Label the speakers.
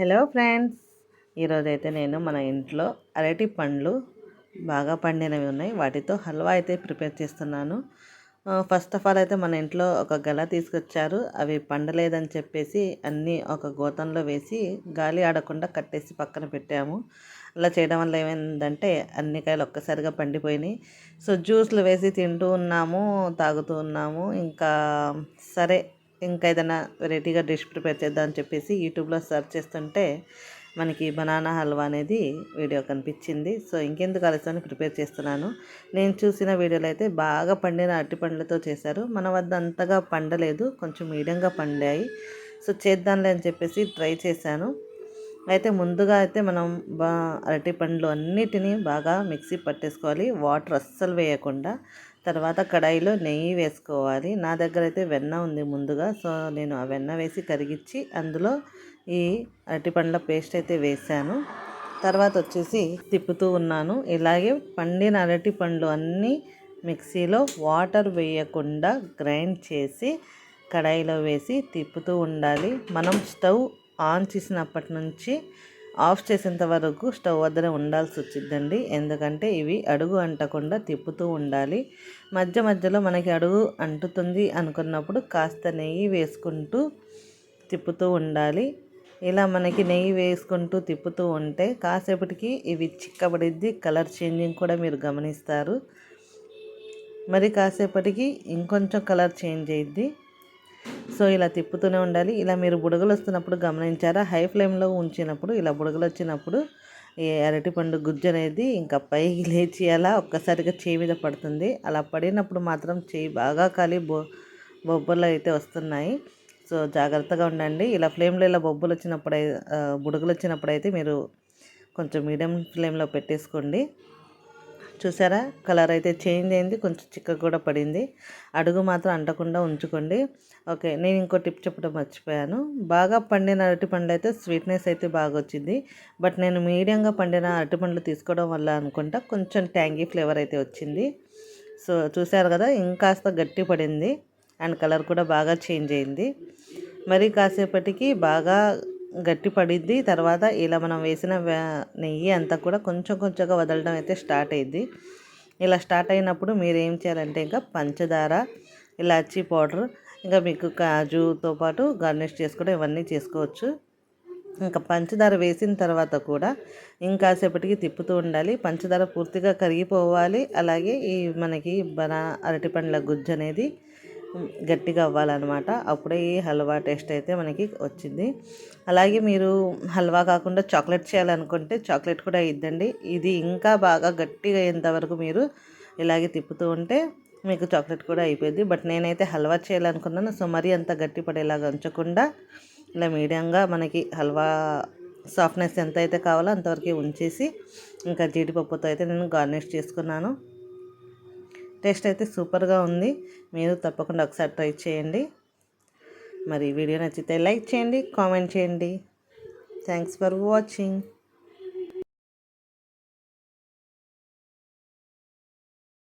Speaker 1: Hello friends. ఈరోజైతే నేను మన ఇంట్లో అరటి పండ్లు బాగా పండినవి ఉన్నాయి. వాటితో హల్వా అయితే ప్రిపేర్ చేస్తున్నాను. ఫస్ట్ ఆఫ్ ఆల్ అయితే మన ఇంట్లో ఒక గల తీసుకొచ్చారు. అవి పండలేదని చెప్పేసి అన్నీ ఒక గోతంలో వేసి గాలి ఆడకుండా కట్టేసి పక్కన పెట్టాము. అలా చేయడం వల్ల ఏమైందంటే అన్ని కాయలు ఒక్కసారిగా పండిపోయినాయి. సో జ్యూస్లు వేసి తింటూ ఉన్నాము తాగుతూ ఉన్నాము. ఇంకా సరే ఇంకా ఏదైనా వెరైటీగా డిష్ ప్రిపేర్ చేద్దాం అని చెప్పేసి యూట్యూబ్లో సెర్చ్ చేస్తుంటే మనకి బనానా హల్వా అనేది వీడియో కనిపించింది. సో ఇంకెందుకు ఆలస్యం ప్రిపేర్ చేస్తున్నాను. నేను చూసిన వీడియోలో అయితే బాగా పండిన అరటిపండ్లతో చేశారు. మన వద్ద అంతగా పండలేదు కొంచెం మీడియంగా పండాయి. సో చేద్దాంలే అని చెప్పేసి ట్రై చేశాను. అయితే ముందుగా అయితే మనం బా అరటి పండ్లు అన్నిటినీ బాగా మిక్సీ పట్టేసుకోవాలి. వాటర్ అస్సలు వేయకుండా. తర్వాత కడాయిలో నెయ్యి వేసుకోవాలి. నా దగ్గర అయితే వెన్న ఉంది ముందుగా సో నేను ఆ వెన్న వేసి కరిగించి అందులో ఈ అరటిపండ్ల పేస్ట్ అయితే వేసాను. తర్వాత వచ్చేసి తిప్పుతూ ఉన్నాను. ఇలాగే పండిన అరటి పండ్లు అన్నీ మిక్సీలో వాటర్ వేయకుండా గ్రైండ్ చేసి కడాయిలో వేసి తిప్పుతూ ఉండాలి. మనం స్టవ్ ఆన్ చేసినప్పటి నుంచి ఆఫ్ చేసేంత వరకు స్టవ్ వద్దనే ఉండాల్సి వచ్చిందండి. ఎందుకంటే ఇవి అడుగు అంటకుండా తిప్పుతూ ఉండాలి. మధ్య మధ్యలో మనకి అడుగు అంటుతుంది అనుకున్నప్పుడు కాస్త నెయ్యి వేసుకుంటూ తిప్పుతూ ఉండాలి. ఇలా మనకి నెయ్యి వేసుకుంటూ తిప్పుతూ ఉంటే కాసేపటికి ఇవి చిక్కబడిద్ది కలర్ చేంజింగ్ కూడా మీరు గమనిస్తారు. మరి కాసేపటికి ఇంకొంచెం కలర్ చేంజ్ అయ్యిద్ది సో ఇలా తిప్పుతూనే ఉండాలి. ఇలా మీరు బుడగలు వస్తున్నప్పుడు గమనించారా? హై ఫ్లేమ్లో ఉంచినప్పుడు ఇలా బుడగలు వచ్చినప్పుడు ఈ అరటిపండు గుజ్జు అనేది ఇంకా పైకి లేచి అలా ఒక్కసారిగా చేయి మీద పడుతుంది. అలా పడినప్పుడు మాత్రం చేయి బాగా కాలి బొ బొబ్బలు అయితే వస్తున్నాయి. సో జాగ్రత్తగా ఉండండి. ఇలా ఫ్లేమ్లో ఇలా బొబ్బలు వచ్చినప్పుడు బుడగలు వచ్చినప్పుడు అయితే మీరు కొంచెం మీడియం ఫ్లేమ్లో పెట్టేసుకోండి. చూసారా? కలర్ అయితే చేంజ్ అయింది. కొంచెం చిక్క కూడా పడింది. అడుగు మాత్రం అంటకుండా ఉంచుకోండి. ఓకే నేను ఇంకో టిప్ చెప్పడం మర్చిపోయాను. బాగా పండిన అరటిపండ్లు అయితే స్వీట్నెస్ అయితే బాగా వచ్చింది. బట్ నేను మీడియంగా పండిన అరటిపండ్లు తీసుకోవడం వల్ల అనుకుంటా కొంచెం ట్యాంగీ ఫ్లేవర్ అయితే వచ్చింది. సో చూసారు కదా ఇంకాస్త గట్టి పడింది. అండ్ కలర్ కూడా బాగా చేంజ్ అయింది. మరి కాసేపటికి బాగా గట్టి పడిద్ది తర్వాత ఇలా మనం వేసిన నెయ్యి అంతా కూడా కొంచెం కొంచెంగా వదలడం అయితే స్టార్ట్ అయింది ఇలా స్టార్ట్ అయినప్పుడు మీరు ఏం చేయాలంటే ఇంకా పంచదార ఇలాచీ పౌడర్ ఇంకా మీకు కాజుతో పాటు గార్నిష్ చేసుకోవడం ఇవన్నీ చేసుకోవచ్చు. ఇంకా పంచదార వేసిన తర్వాత కూడా ఇంకాసేపటికి తిప్పుతూ ఉండాలి. పంచదార పూర్తిగా కరిగిపోవాలి. అలాగే ఈ మనకి బనా అరటిపండ్ల గుజ్జు అనేది గట్టిగా అవ్వాలన్నమాట. అప్పుడే ఈ హల్వా టేస్ట్ అయితే మనకి వచ్చింది. అలాగే మీరు హల్వా కాకుండా చాక్లెట్ చేయాలనుకుంటే చాక్లెట్ కూడా ఇద్దండి. ఇది ఇంకా బాగా గట్టిగా అయ్యేంతవరకు మీరు ఇలాగే తిప్పుతూ ఉంటే మీకు చాక్లెట్ కూడా అయిపోయింది. బట్ నేనైతే హల్వా చేయాలనుకున్నాను. సో మరీ అంత గట్టి పడేలాగా ఉంచకుండా ఇలా మీడియంగా మనకి హల్వా సాఫ్ట్నెస్ ఎంత అయితే కావాలో అంతవరకు ఉంచేసి ఇంకా జీడిపప్పుతో అయితే నేను గార్నిష్ చేసుకున్నాను. టేస్ట్ అయితే సూపర్గా ఉంది. మీరు తప్పకుండా ఒకసారి ట్రై చేయండి. మరి వీడియో నచ్చితే లైక్ చేయండి కామెంట్ చేయండి. Thanks for watching.